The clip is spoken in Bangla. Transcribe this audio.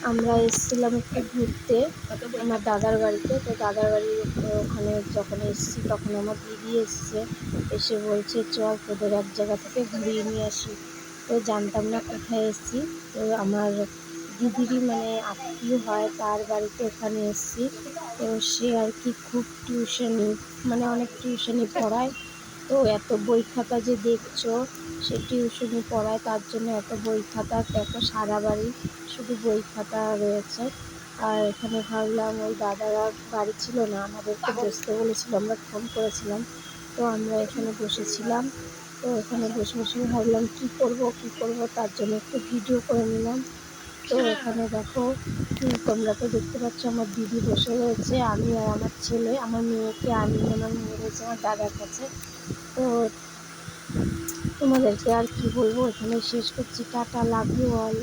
আমরা এসেছিলাম একটু ঘুরতে আমার দাদার বাড়িতে। তো দাদার বাড়ির ওখানে যখন এসেছি তখন আমার দিদি এসছে। এসে বলছে, চল তোদের এক জায়গা থেকে ঘুরিয়ে নিয়ে আসি। তো জানতাম না কোথায় এসেছি। তো আমার দিদিরই মানে আত্মীয় হয়, তার বাড়িতে ওখানে এসেছি। তো সে আর কি খুব টিউশনি মানে অনেক টিউশনি পড়ায়। তো এত বই খাতা যে দেখছ সে টিউশনি পড়ায়, তার জন্য এত বই খাতা, দেখো সারা বাড়ি শুধু বই খাতা রয়েছে। আর এখানে ভাবলাম ওই দাদারা বাড়ি ছিল না আমাদেরকে বসতে বলেছিল, আমরা ফোন করেছিলাম। তো আমরা এখানে বসেছিলাম। তো এখানে বসে বসে ভাবলাম কী করব কী করব, তার জন্য একটু ভিডিও করে নিলাম। তো এখানে দেখো তোমরা তো দেখতে পাচ্ছ আমার দিদি বসে রয়েছে, আমি আর আমার ছেলে। আমার মেয়েকে আমি আমার মেয়ে রয়েছে আমার দাদার কাছে। তো তোমাদেরকে আর কি বলব এখানে শেষ করছি। Tata love you all